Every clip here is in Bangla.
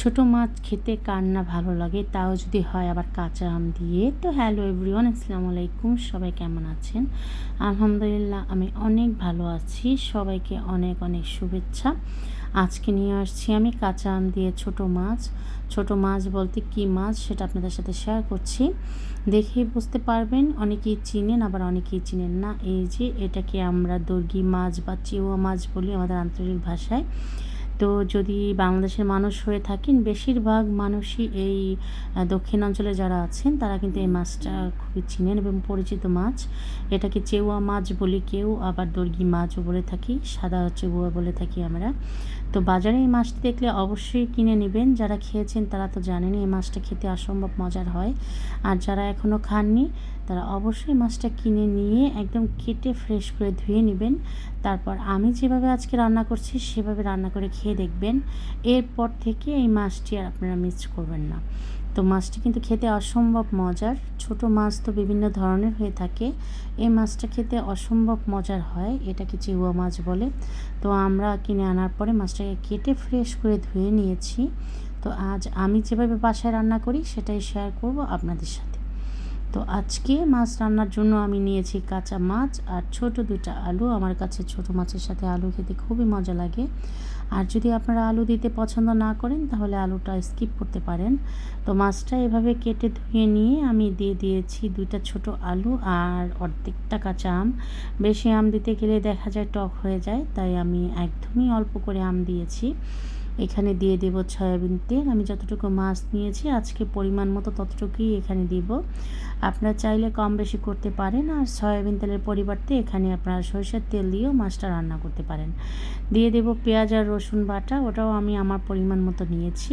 ছোট মাছ খেতে কার না ভালো লাগে, তাও যদি হয় আবার কাঁচা আম দিয়ে। তো হ্যালো এভরিওয়ান, আসসালামু আলাইকুম, সবাই কেমন আছেন? আলহামদুলিল্লাহ, আমি অনেক ভালো আছি। সবাইকে অনেক অনেক শুভেচ্ছা। আজকে নিয়ে আসছি আমি কাঁচা আম দিয়ে ছোট মাছ। ছোট মাছ বলতে কি মাছ সেটা আপনাদের সাথে শেয়ার করছি। দেখেই বুঝতে পারবেন, অনেকেই চিনেন, আবার অনেকেই চিনেন না। এই যে, এটাকে আমরা দর্গি মাছ বা চিওয়া মাছ বলি আমাদের আন্তরিক ভাষায়। তো যদি বাংলাদেশের মানুষ হয়ে থাকেন, বেশিরভাগ মানুষই এই দক্ষিণ অঞ্চলে যারা আছেন, তারা কিন্তু এই মাছটা খুবই চিনেন এবং পরিচিত মাছ। এটাকে চেউয়া মাছ বলি কেউ আবার দর্গি মাছও বলে থাকি, সাদা চেউয়া বলে থাকি আমরা। তো বাজারে এই মাছটি দেখলে অবশ্যই কিনে নেবেন। যারা খেয়েছেন তারা তো জানেন এই মাছটা খেতে অসম্ভব মজার হয়। আর যারা এখনও খাননি, তারা অবশ্যই মাছটা কিনে নিয়ে একদম কেটে ফ্রেশ করে ধুয়ে নেবেন। তারপর আমি যেভাবে আজকে রান্না করছি, সেভাবে রান্না করে খেয়ে দেখবেন, এরপর থেকে এই মাছটি আর আপনারা মিস করবেন না। তো মাছটি কিন্তু খেতে অসম্ভব মজার। ছোট মাছ তো বিভিন্ন ধরনের হয়ে থাকে। এই মাছটা খেতে অসম্ভব মজার হয়, এটাকে চিউয়া মাছ বলে। তো আমরা কিনে আনার পরে মাছটাকে কেটে ফ্রেশ করে ধুয়ে নিয়েছি। তো আজ আমি যেভাবে বাসায় রান্না করি, সেটাই শেয়ার করব আপনাদের সাথে। তো আজকে মাছ রান্নার জন্য আমি নিয়েছি কাঁচা মাছ আর ছোট দুটা আলু। আমার কাছে ছোট মাছের সাথে আলু খেতে খুবই মজা লাগে। আর যদি আপনারা আলু দিতে পছন্দ না করেন, তাহলে আলুটা স্কিপ করতে পারেন। তো মাছটা এভাবে কেটে ধুয়ে নিয়ে আমি দিয়ে দিয়েছি দুইটা ছোট আলু আর অর্ধেকটা কাঁচা আম। বেশি আম দিতে গেলে দেখা যায় টক হয়ে যায়, তাই আমি একদমই অল্প করে আম দিয়েছি। এখানে দিয়ে দেব সয়াবিন তেল। আমি যতটুকু মাছ নিয়েছি, আজকে পরিমাণ মতো ততটুকুই এখানে দিব। আপনারা চাইলে কম বেশি করতে পারেন আর সয়াবিন তেলের পরিবর্তে এখানে আপনারা সরষের তেল দিয়েও মাছটা রান্না করতে পারেন। দিয়ে দেব পেঁয়াজ আর রসুন বাটা, ওটাও আমি আমার পরিমাণ মতো নিয়েছি।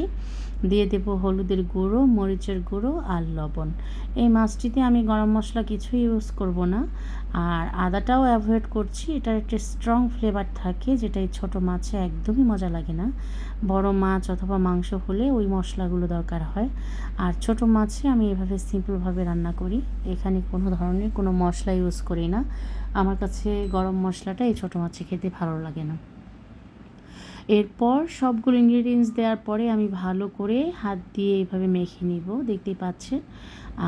দিয়ে দেব হলুদের গুঁড়ো, মরিচের গুঁড়ো আর লবণ। এই মাছটিতে আমি গরম মশলা কিছুই ইউজ করব না। আর আদাটাও অ্যাভয়েড করছি, এটার একটা স্ট্রং ফ্লেভার থাকে যেটা এই ছোটো মাছে একদমই মজা লাগে না। বড় মাছ অথবা মাংস হলে ওই মশলাগুলো দরকার হয়। আর ছোট মাছে আমি এভাবে সিম্পলভাবে রান্না করি। এখানে কোনো ধরনের কোনো মশলা ইউজ করি না। আমার কাছে গরম মশলাটা এই ছোটো মাছে খেতে ভালো লাগে না। এরপর সবগুলো ইনগ্রিডিয়েন্টস দেওয়ার পরে আমি ভালো করে হাত দিয়ে এইভাবে মেখে নিব, দেখতেই পাচ্ছেন।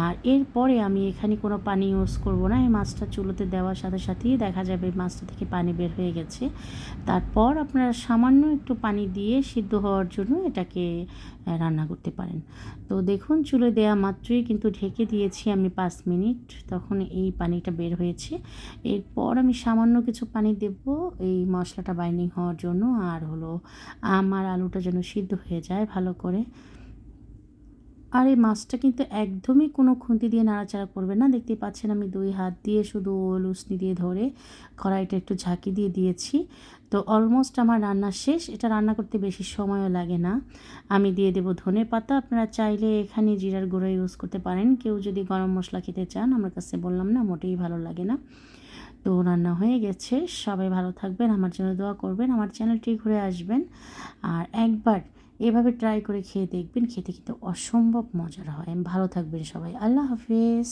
আর এরপরে আমি এখানে কোনো পানি ইউজ করব না, এই মাছটা চুলোতে দেওয়ার সাথে সাথেই দেখা যাবে মাছটা থেকে পানি বের হয়ে গেছে। তারপর আপনারা সামান্য একটু পানি দিয়ে সিদ্ধ হওয়ার জন্য এটাকে রান্না করতে পারেন। তো দেখুন, চুলো দেওয়া মাত্রই কিন্তু ঢেকে দিয়েছি আমি পাঁচ মিনিট, তখন এই পানিটা বের হয়েছে। এরপর আমি সামান্য কিছু পানি দেব এই মশলাটা বাইন্ডিং হওয়ার জন্য, আর হলো আমার আলুটা যেন সিদ্ধ হয়ে যায় ভালো করে। আর এই মাছটা কিন্তু একদমই কোনো খুন্তি দিয়ে নাড়াচাড়া করবে না। দেখতেই পাচ্ছেন আমি দুই হাত দিয়ে শুধু ওল লুসনি দিয়ে ধরে কড়াইটা একটু ঝাঁকি দিয়ে দিয়েছি। তো অলমোস্ট আমার রান্না শেষ। এটা রান্না করতে বেশি সময়ও লাগে না। আমি দিয়ে দেবো ধনে পাতা। আপনারা চাইলে এখানে জিরার গুঁড়ো ইউজ করতে পারেন। কেউ যদি গরম মশলা খেতে চান, আমার কাছে বললাম না, মোটেই ভালো লাগে না। তো রান্না হয়ে গেছে। সবাই ভালো থাকবেন, আমার জন্য দোয়া করবেন, আমার চ্যানেলটি ঘুরে আসবেন। আর একবার এভাবে ট্রাই করে খেয়ে দেখবেন, খেতে কিন্তু অসম্ভব মজার হয়। ভালো থাকবেন সবাই। আল্লাহ হাফিজ।